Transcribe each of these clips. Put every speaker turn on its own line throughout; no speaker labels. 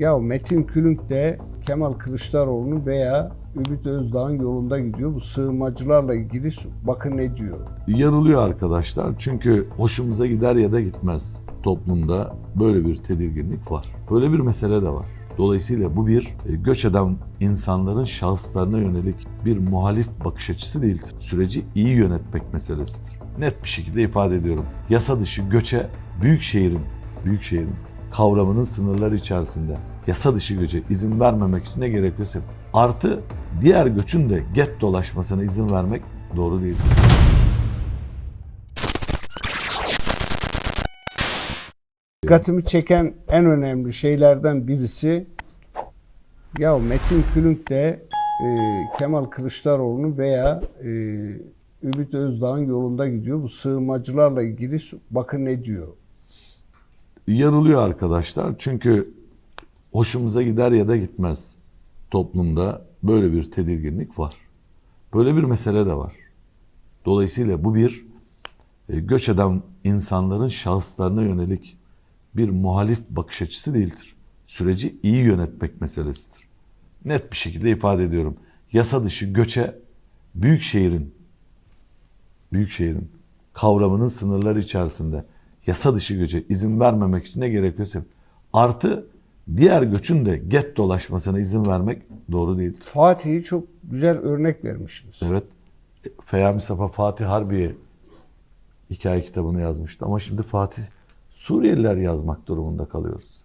Ya Metin Külünk de Kemal Kılıçdaroğlu'nun veya Ümit Özdağ'ın yolunda gidiyor. Bu sığınmacılarla ilgili bakın ne diyor.
Yarılıyor arkadaşlar çünkü hoşumuza gider ya da gitmez. Toplumda böyle bir tedirginlik var. Böyle bir mesele de var. Dolayısıyla bu bir e, göç eden insanların şahıslarına yönelik bir muhalif bakış açısı değildir. Süreci iyi yönetmek meselesidir. Net bir şekilde ifade ediyorum. Yasa dışı göçe büyük şehrin, büyük şehrin kavramının sınırları içerisinde yasa dışı göçe izin vermemek için ne gerekiyorsa artı diğer göçün de get dolaşmasına izin vermek doğru değildir.
Dikkatimi çeken en önemli şeylerden birisi ya Metin Külünk de e, Kemal Kılıçdaroğlu'nun veya e, Ümit Özdağ'ın yolunda gidiyor. Bu sığınmacılarla ilgili bakın ne diyor.
Yarılıyor arkadaşlar. Çünkü hoşumuza gider ya da gitmez. Toplumda böyle bir tedirginlik var. Böyle bir mesele de var. Dolayısıyla bu bir e, göç eden insanların şahıslarına yönelik bir muhalif bakış açısı değildir. Süreci iyi yönetmek meselesidir. Net bir şekilde ifade ediyorum. Yasa dışı göçe büyük şehrin büyük şehrin kavramının sınırları içerisinde yasa dışı göçe izin vermemek için ne gerekiyorsa artı diğer göçün de get dolaşmasına izin vermek doğru değildir.
Fatih'i çok güzel örnek vermişsiniz.
Evet. Feyami Safa Fatih Harbiye hikaye kitabını yazmıştı ama şimdi Fatih Suriyeliler yazmak durumunda kalıyoruz.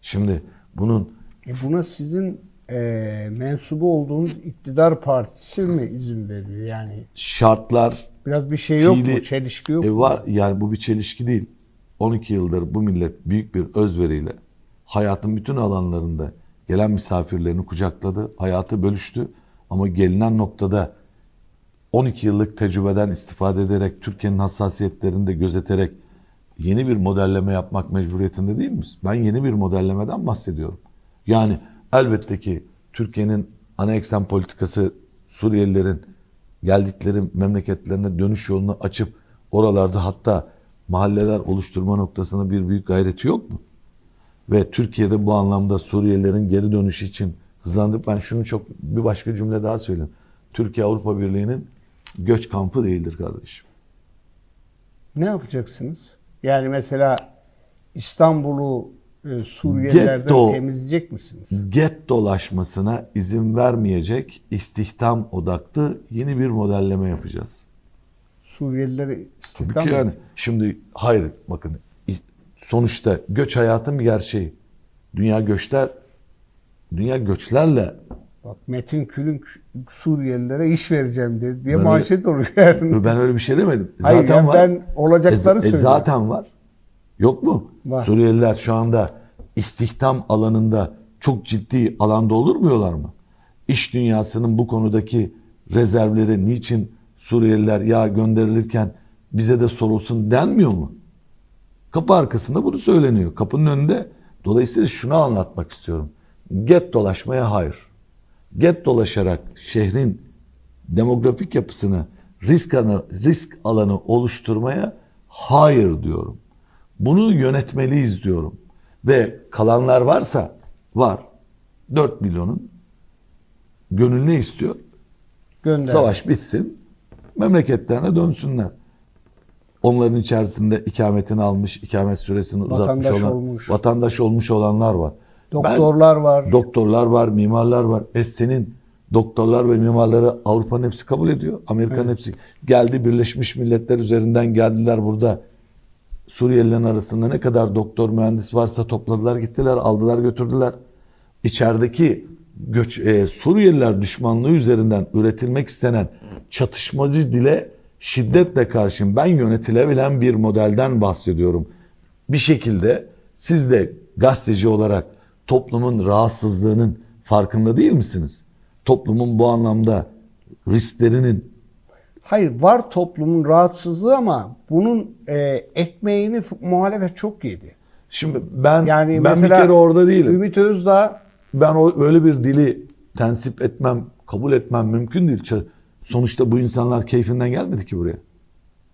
Şimdi bunun
E buna sizin e, mensubu olduğunuz iktidar partisi mi izin veriyor? Yani
şartlar
biraz bir şey yok mu?
Fiili-
Çelişki yok
E
mu?
var yani bu bir çelişki değil. 12 yıldır bu millet büyük bir özveriyle hayatın bütün alanlarında gelen misafirlerini kucakladı, hayatı bölüştü ama gelinen noktada 12 yıllık tecrübeden istifade ederek Türkiye'nin hassasiyetlerini de gözeterek yeni bir modelleme yapmak mecburiyetinde değil miyiz? Ben yeni bir modellemeden bahsediyorum. Yani elbette ki Türkiye'nin ana eksen politikası Suriyelilerin geldikleri memleketlerine dönüş yolunu açıp oralarda hatta mahalleler oluşturma noktasında bir büyük gayreti yok mu? Ve Türkiye'de bu anlamda Suriyelilerin geri dönüşü için hızlandık. Ben şunu çok bir başka cümle daha söyleyeyim. Türkiye Avrupa Birliği'nin göç kampı değildir kardeşim.
Ne yapacaksınız? Yani mesela İstanbul'u Suriyelilerden
Getto.
temizleyecek misiniz?
Get dolaşmasına izin vermeyecek istihdam odaklı yeni bir modelleme yapacağız.
Suriyelileri
Tabii
istihdam
ki yani şimdi hayır bakın sonuçta göç hayatın bir gerçeği. Dünya göçler dünya göçlerle
Bak Metin Külünk Suriyelilere iş vereceğim dedi diye
Ben
manşet oluyor yarın.
ben öyle bir şey demedim.
Hayır,
zaten
yani
var.
ben olacakları
E, e,
söylüyorum.
zaten var. Yok mu?
Var.
Suriyeliler şu anda istihdam alanında çok ciddi alanda olurmuyorlar mı? İş dünyasının bu konudaki rezervleri niçin Suriyeliler ya gönderilirken bize de sorulsun denmiyor mu? Kapı arkasında bunu söyleniyor. Kapının önünde. Dolayısıyla şunu anlatmak istiyorum. Get dolaşmaya hayır. Get dolaşarak şehrin demografik yapısını risk alanı, risk alanı oluşturmaya hayır diyorum. Bunu yönetmeliyiz diyorum. Ve kalanlar varsa var. 4 milyonun gönül ne istiyor?
Gönder.
Savaş bitsin, memleketlerine dönsünler. Onların içerisinde ikametini almış, ikamet süresini uzatmış
Vatandaş
olan,
olmuş.
vatandaş olmuş olanlar var.
Doktorlar var.
Doktorlar var, mimarlar var. E senin doktorlar ve mimarları Avrupa'nın hepsi kabul ediyor. Amerika'nın hepsi geldi Birleşmiş Milletler üzerinden geldiler burada. Suriyelilerin arasında ne kadar doktor mühendis varsa topladılar gittiler aldılar götürdüler. İçerideki göç, e, Suriyeliler düşmanlığı üzerinden üretilmek istenen çatışmacı dile şiddetle karşıyım. Ben yönetilebilen bir modelden bahsediyorum. Bir şekilde siz de gazeteci olarak toplumun rahatsızlığının farkında değil misiniz? Toplumun bu anlamda risklerinin
Hayır var toplumun rahatsızlığı ama bunun e, ekmeğini muhalefet çok yedi.
Şimdi ben
Yani
ben bir kere orada değilim.
Ümit Özdağ
Ben o öyle bir dili tensip etmem, kabul etmem mümkün değil. Sonuçta bu insanlar keyfinden gelmedi ki buraya.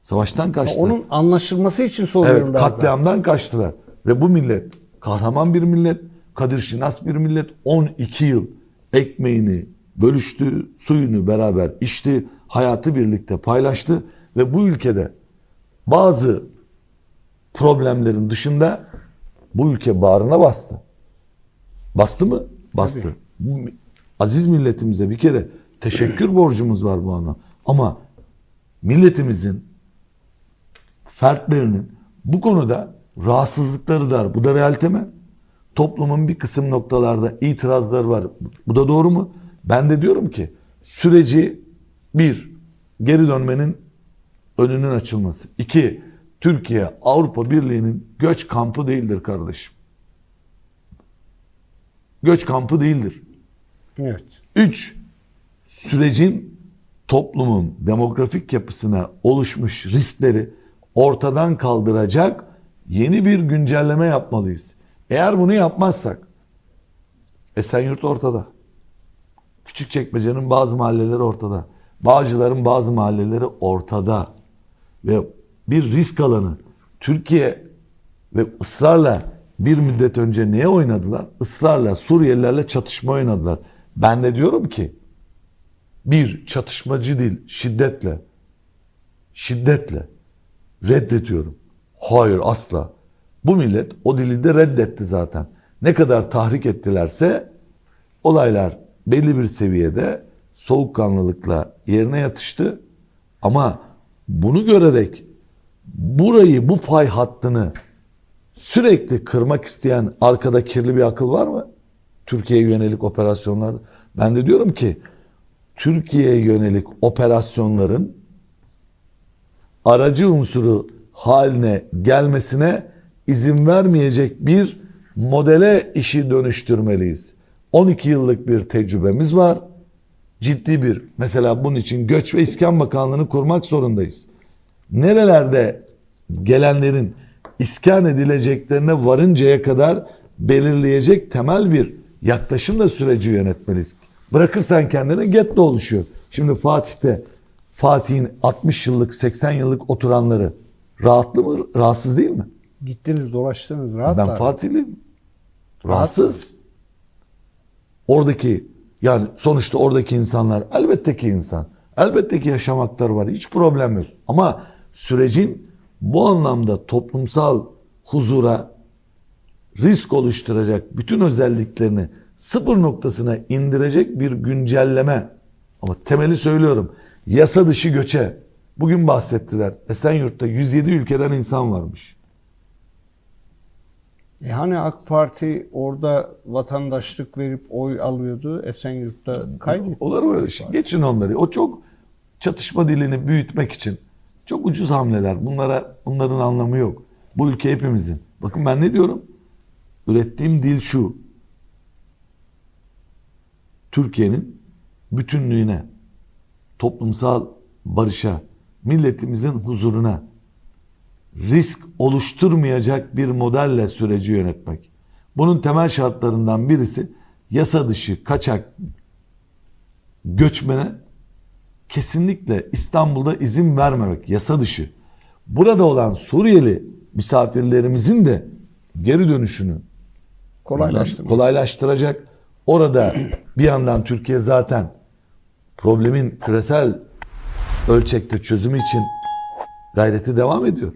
Savaştan kaçtılar.
onun anlaşılması için soruyorum
evet,
zaten.
katliamdan kaçtılar. Ve bu millet kahraman bir millet. Kadir Şinas bir millet 12 yıl ekmeğini bölüştü, suyunu beraber içti, hayatı birlikte paylaştı ve bu ülkede bazı problemlerin dışında bu ülke bağrına bastı. Bastı mı? Bastı.
Tabii.
Aziz milletimize bir kere teşekkür borcumuz var bu anlamda. Ama milletimizin fertlerinin bu konuda rahatsızlıkları var. Bu da realite mi? Toplumun bir kısım noktalarda itirazları var. Bu da doğru mu? Ben de diyorum ki süreci bir geri dönmenin önünün açılması. İki, Türkiye Avrupa Birliği'nin göç kampı değildir kardeşim. Göç kampı değildir.
Evet.
Üç, sürecin toplumun demografik yapısına oluşmuş riskleri ortadan kaldıracak yeni bir güncelleme yapmalıyız. Eğer bunu yapmazsak Esenyurt ortada. Küçükçekmece'nin bazı mahalleleri ortada. Bağcılar'ın bazı mahalleleri ortada. Ve bir risk alanı. Türkiye ve ısrarla bir müddet önce neye oynadılar? Israrla Suriyelilerle çatışma oynadılar. Ben de diyorum ki bir çatışmacı değil şiddetle şiddetle reddediyorum. Hayır asla. Bu millet o dili de reddetti zaten. Ne kadar tahrik ettilerse olaylar belli bir seviyede soğukkanlılıkla yerine yatıştı. Ama bunu görerek burayı bu fay hattını sürekli kırmak isteyen arkada kirli bir akıl var mı? Türkiye'ye yönelik operasyonlarda. Ben de diyorum ki Türkiye'ye yönelik operasyonların aracı unsuru haline gelmesine izin vermeyecek bir modele işi dönüştürmeliyiz. 12 yıllık bir tecrübemiz var. Ciddi bir mesela bunun için Göç ve İskan Bakanlığı'nı kurmak zorundayız. Nerelerde gelenlerin iskan edileceklerine varıncaya kadar belirleyecek temel bir yaklaşımla süreci yönetmeliyiz. Bırakırsan kendine getto oluşuyor. Şimdi Fatih'te Fatih'in 60 yıllık 80 yıllık oturanları rahatlı mı rahatsız değil mi?
Gittiniz dolaştınız rahat
Ben. Fatihliyim. Rahatsız. Oradaki yani sonuçta oradaki insanlar elbette ki insan. Elbette ki yaşam hakları var. Hiç problem yok. Ama sürecin bu anlamda toplumsal huzura risk oluşturacak bütün özelliklerini sıfır noktasına indirecek bir güncelleme. Ama temeli söylüyorum. Yasa dışı göçe. Bugün bahsettiler. Esenyurt'ta 107 ülkeden insan varmış.
E hani AK Parti orada vatandaşlık verip oy alıyordu. Esenyurt'ta kaybetti.
Olur mu öyle şey? Geçin onları. O çok çatışma dilini büyütmek için çok ucuz hamleler. Bunlara bunların anlamı yok. Bu ülke hepimizin. Bakın ben ne diyorum? Ürettiğim dil şu. Türkiye'nin bütünlüğüne, toplumsal barışa, milletimizin huzuruna risk oluşturmayacak bir modelle süreci yönetmek. Bunun temel şartlarından birisi yasa dışı kaçak göçmene kesinlikle İstanbul'da izin vermemek yasa dışı. Burada olan Suriyeli misafirlerimizin de geri dönüşünü
Kolaylaştırma.
kolaylaştıracak. Orada bir yandan Türkiye zaten problemin küresel ölçekte çözümü için gayreti devam ediyor.